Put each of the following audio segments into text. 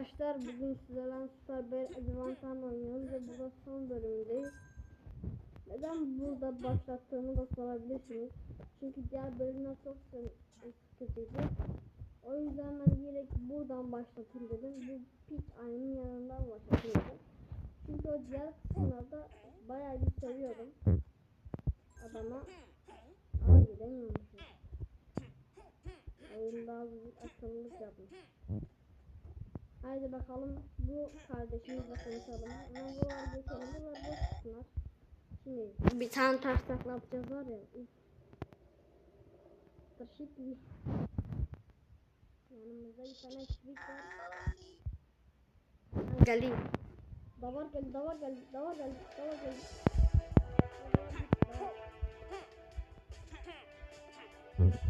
arkadaşlar bugün sizlerle Bear Adventure oynuyoruz ve burada son bölümündeyiz. Neden burada başlattığımı da sorabilirsiniz. Çünkü diğer bölümler çok sıkıcıydı. O yüzden ben direkt buradan başlatayım dedim. Bu piç ayının yanından başlatayım. Çünkü o diğer kısımlarda bayağı bir seviyordum. Adama ama gidemiyormuşum. Oyun daha büyük akıllılık yapmış. Haydi bakalım bu kardeşimizle konuşalım. Ama bu var geçelim. Bu var boş kısımlar. Şimdi bir tane taş takla yapacağız var ya. Taşıt bir. Yanımızda bir tane şirik var. Geleyim. Davar geldi, davar geldi, davar geldi, davar geldi. Davar geldi.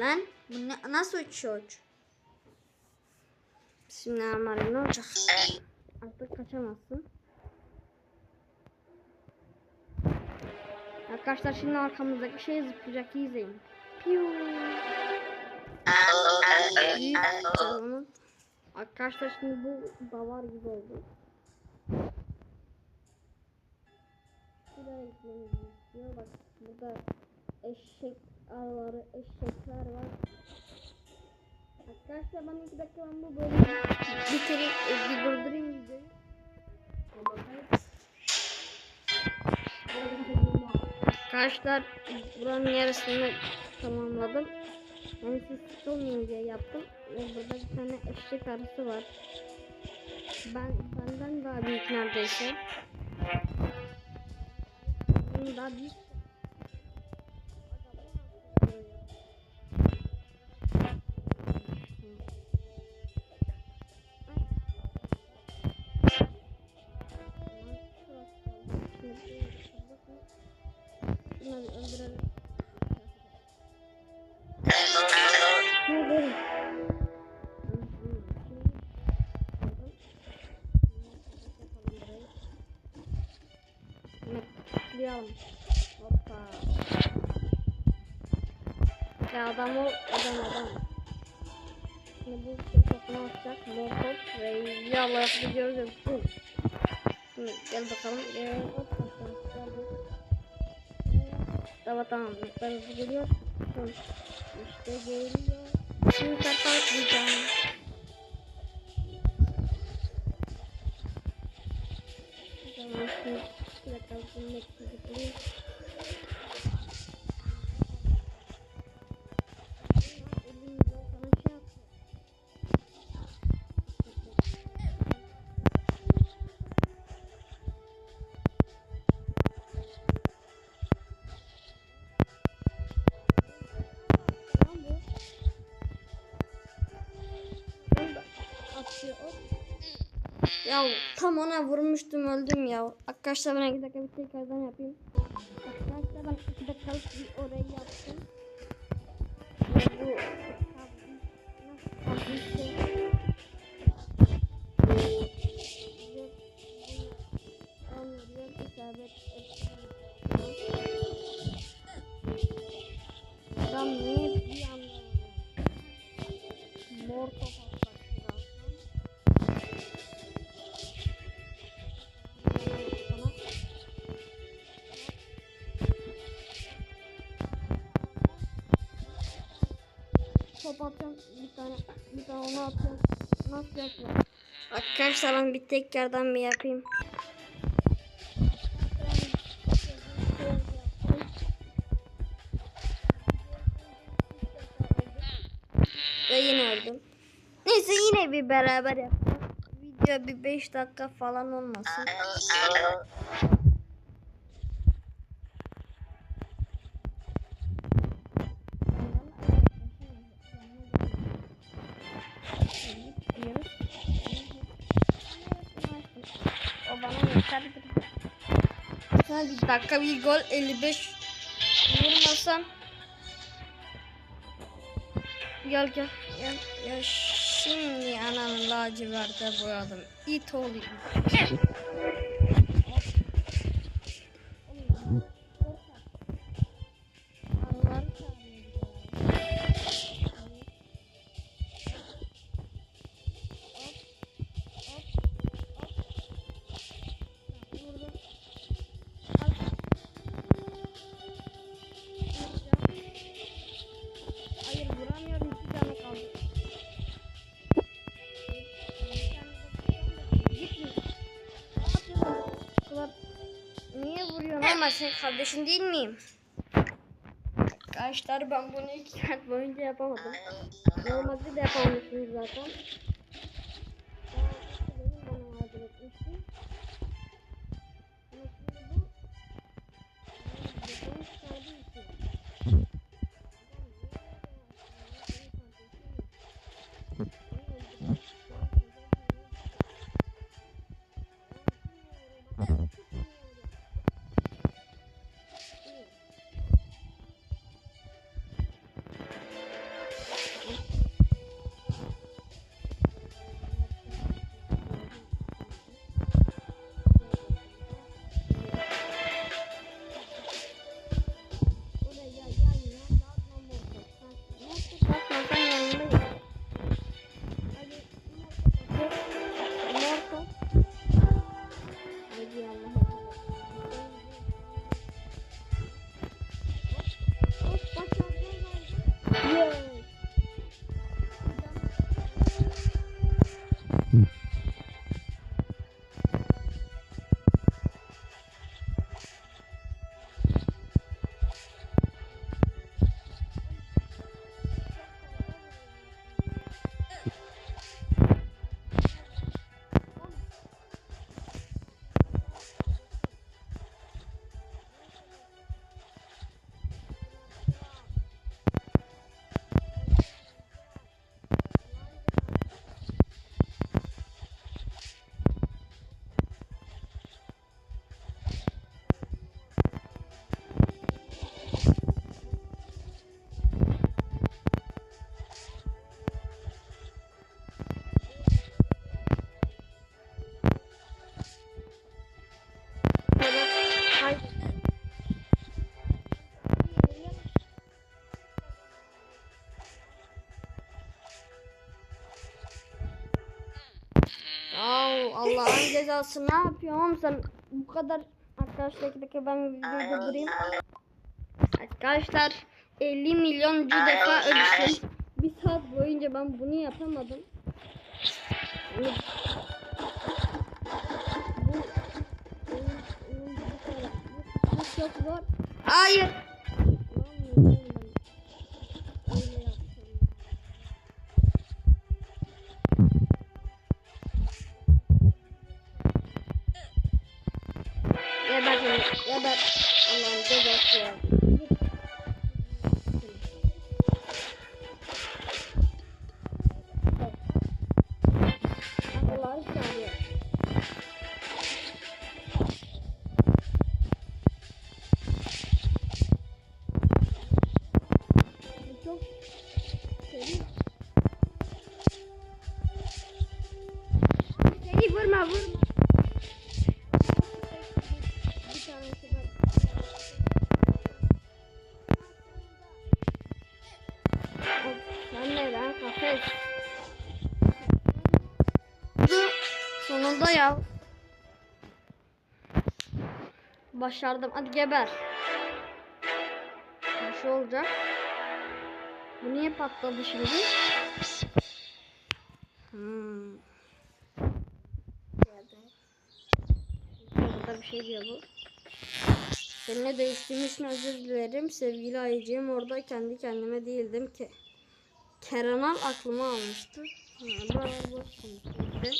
Lan bu ne, nasıl uçuyor? Bismillahirrahmanirrahim ne olacak? Artık kaçamazsın. Arkadaşlar şimdi arkamızdaki şey zıplayacak iyi izleyin. Piu. Arkadaşlar şimdi bu davar gibi oldu. Şuraya gitmemiz istiyor. Bak burada eşek arıları, eşekler var. Arkadaşlar ben iki dakika ben bu bölümü bitireyim, e, bir durdurayım videoyu. Arkadaşlar buranın yarısını tamamladım. Yani siz sıkılmayın diye yaptım. Ve burada bir tane eşek arısı var. Ben benden daha büyük neredeyse. Benim daha büyük. Bunları öldürelim. Ne böyle? Bekliyorum. Hoppa. Ya adam ol, adam adam. Şimdi bu şey çok ne yapacak? Morkop ve yallah gidiyoruz ya. Bum. Şimdi gel bakalım. Gel. Hop. Tamam tamam. Ben hızlı geliyor. Şimdi İşte geliyor. Şimdi kapatmayacağım. Tamam Ya tam ona vurmuştum öldüm ya. Arkadaşlar ben iki dakika bir tekrardan yapayım. Arkadaşlar ben iki dakikalık bir orayı yaptım. Bu şey? Adam niye top atacağım. Bir tane bir tane onu atacağım. Nasıl yapacağım? Arkadaşlar ben bir tekrardan bir yapayım. Ve yine öldüm. Neyse yine bir beraber yapalım. Video bir 5 dakika falan olmasın. Bir dakika bir gol 55 vurmasam Gel gel gel. Ya şimdi ananın laciverte boyadım. İt olayım. Vuruyorsun ama sen kardeşin değil miyim? Arkadaşlar ben bunu iki saat boyunca yapamadım. Normalde de yapamamışsınız zaten. Daha benim Cezası ne yapıyorsun sen bu kadar arkadaşlar iki dakika ben videoyu durdurayım. Arkadaşlar 50 milyoncu defa ölçtüm. Bir saat boyunca ben bunu yapamadım. Bu, bu, bu, bu, bu çok zor. Hayır. é bak é bak Allah'ım da Başardım. Hadi geber. Bir şey olacak. Bu niye patladı şimdi? Hmm. Burada bir şey diyor bu. Seninle değiştiğim için özür dilerim. Sevgili ayıcığım orada kendi kendime değildim ki. Keranal aklıma almıştı. Buralar boş şimdi.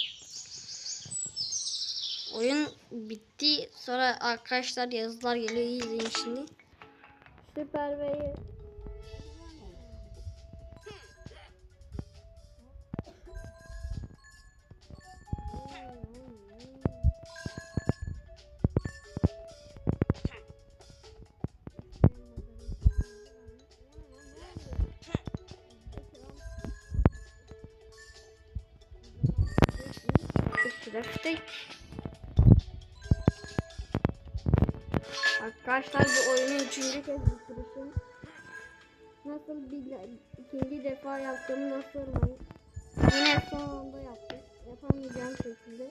Oyun bitti. Sonra arkadaşlar yazılar geliyor. İyi izleyin şimdi. Süper Bey'i Grafik. Arkadaşlar bu oyunu üçüncü kez bitirişim. Nasıl bir ikinci defa yaptığımı nasıl sormayın. Yine son anda yaptım. Yapamayacağım şekilde.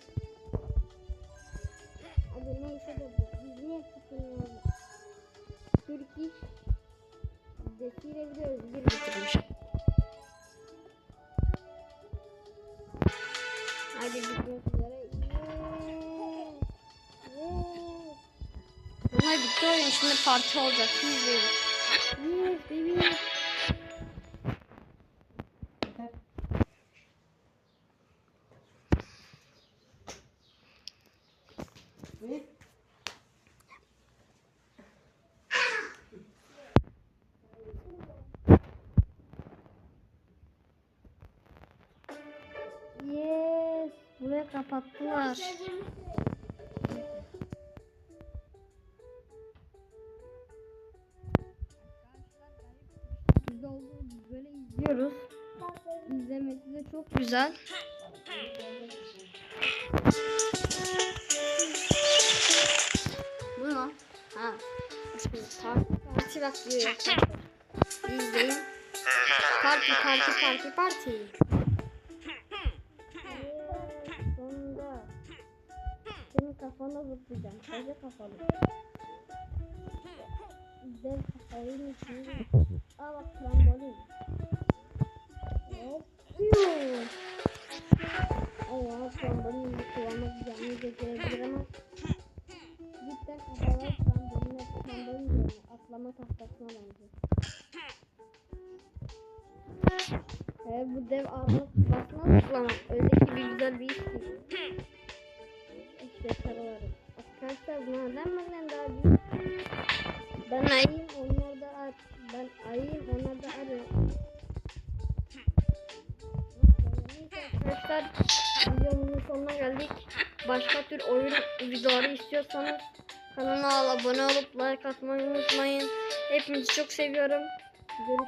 Hadi neyse de bu. Biz niye sıkılıyoruz? Türk iş Zekire bir de özgür bitirmiş. Hadi bitmek Oyun. Şimdi parti olacak. İzleyin. Yes, baby. Yes. Buraya kapattılar. İzliyoruz. İzlemesi de çok Güzel. Bu ne? Ha. Parti, bak diyor ya. İzleyin. Parti parti parti parti. Sonunda. Senin kafana zıplayacağım. Koca kafalı. Dev kafalıyım içinde. Aa bak trambolin. Yuh. Allah trambolin bir kullanmak canlı getirebilir ama cidden kafalar tahtasına benziyor. He bu dev ağzına basmaz Ulan öyle bir güzel bir iş değil. İşte sarılarım. Arkadaşlar bunlardan benden daha büyük. Ben ayıyım Başka tür oyun videoları istiyorsanız kanala abone olup like atmayı unutmayın. Hepinizi çok seviyorum. Görüşürüz.